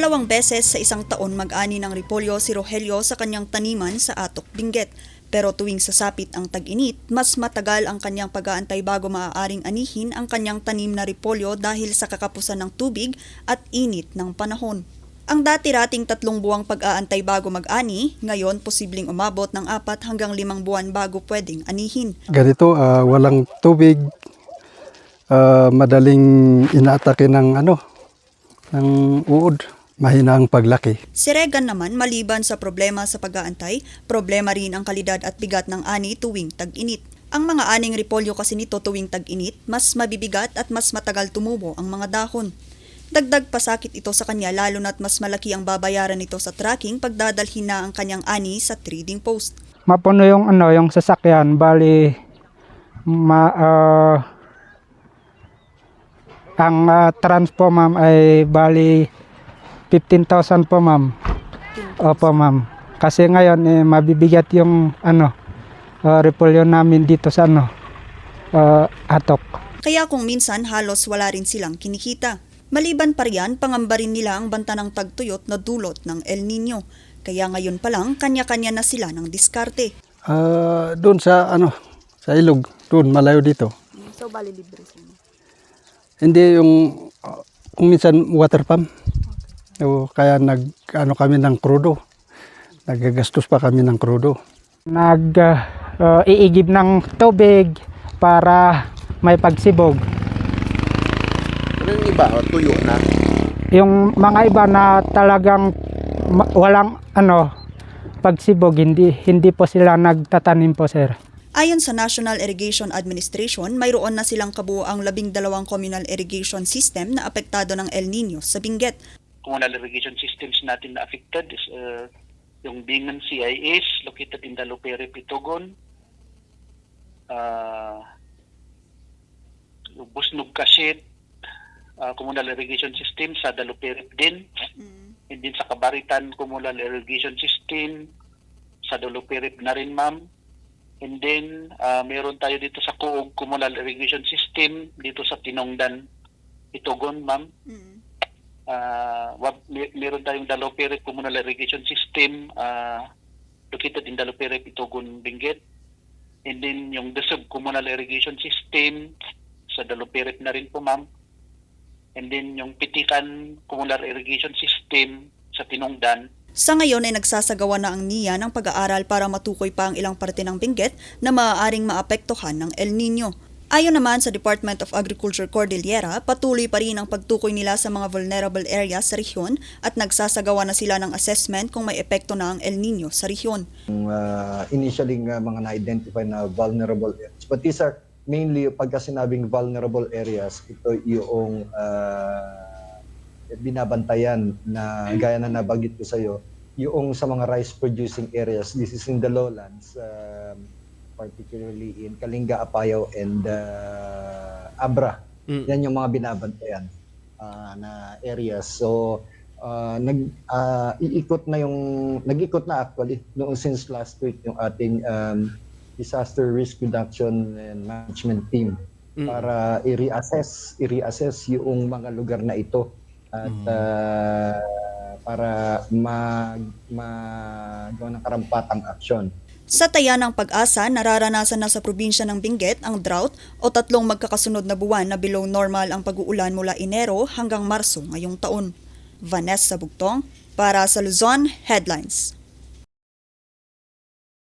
Dalawang beses sa isang taon mag-ani ng repolyo si Rogelio sa kanyang taniman sa Atok, Benguet. Pero tuwing sasapit ang tag-init, mas matagal ang kanyang pag-aantay bago maaaring anihin ang kanyang tanim na repolyo dahil sa kakapusan ng tubig at init ng panahon. Ang dati-rating tatlong buwang pag-aantay bago mag-ani, ngayon posibleng umabot ng apat hanggang limang buwan bago pwedeng anihin. Ganito, ah, walang tubig, ah, madaling inaatake ng ano, ng uod, mahina ang paglaki. Si Regan naman maliban sa problema sa pag-aantay, problema rin ang kalidad at bigat ng ani tuwing tag-init. Ang mga aning repolyo kasi nito tuwing tag-init, mas mabibigat at mas matagal tumubo ang mga dahon. Dagdag pasakit ito sa kanya lalo na't mas malaki ang babayaran nito sa tracking pagdadalhin na ang kanyang ani sa trading post. mapuno yung ano yung sasakyan bali ma ah, ang ah, trans po ma'am ay bali 15,000 po ma'am opo ma'am kasi ngayon eh, mabibigat yung ano ah, repolyo namin dito sa ano ah, atok Kaya kung minsan halos wala rin silang kinikita. Maliban pa riyan, pangamba rin nila ang banta ng tagtuyot na dulot ng El Nino. Kaya ngayon pa lang, kanya-kanya na sila ng diskarte. Ah, doon sa ano, sa ilog, doon malayo dito. So, bali libre sila. Hindi yung ah, kung minsan water pump. O, kaya nag ano kami ng krudo. Nagagastos pa kami ng krudo. nag ah, ah, iigib ng tubig para may pagsibog Ano yung iba? O, tuyo na. yung mga iba na talagang walang ano pagsibog hindi hindi po sila nagtatanim po sir. Ayon sa National Irrigation Administration, mayroon na silang kabuoang labing dalawang communal irrigation system na apektado ng El Nino sa Benguet. Communal irrigation systems natin na affected is uh, yung Bingan CIS located in Dalupere, Pitogon. Uh, yung Busnog Kasit uh, communal irrigation system sa Dalupere din. And then sa Kabaritan communal irrigation system sa Dalupere na rin ma'am. And then uh, meron tayo dito sa Kuog communal irrigation system dito sa Tinongdan, Pitogon ma'am. Uh, meron tayong Dalopere Communal Irrigation System uh, located in Dalopere, Pitogon, Benguet. And then yung Desub Communal Irrigation System sa Dalopere na rin po ma'am. And then yung Pitikan Communal Irrigation System sa Tinongdan. Sa ngayon ay nagsasagawa na ang NIA ng pag-aaral para matukoy pa ang ilang parte ng Benguet na maaaring maapektuhan ng El Nino. Ayon naman sa Department of Agriculture Cordillera, patuloy pa rin ang pagtukoy nila sa mga vulnerable areas sa rehiyon at nagsasagawa na sila ng assessment kung may epekto na ang El Nino sa rehiyon. uh, initially nga mga na-identify na vulnerable areas. But these are mainly, pagka sinabing vulnerable areas, ito yung uh, binabantayan na gaya na nabanggit ko sa iyo, yung sa mga rice producing areas, this is in the lowlands, um, particularly in Kalinga, Apayao, and uh, Abra. Yan yung mga binabantayan uh, na areas. So, uh, nag uh, iikot na yung nag-ikot na actually noong since last week yung ating um, disaster risk reduction and management team para i-reassess i-reassess yung mga lugar na ito at uh, para mag magawa ng karampatang aksyon. Sa taya ng pag-asa, nararanasan na sa probinsya ng Benguet ang drought o tatlong magkakasunod na buwan na below normal ang pag-uulan mula Enero hanggang Marso ngayong taon. Vanessa Bugtong para sa Luzon Headlines.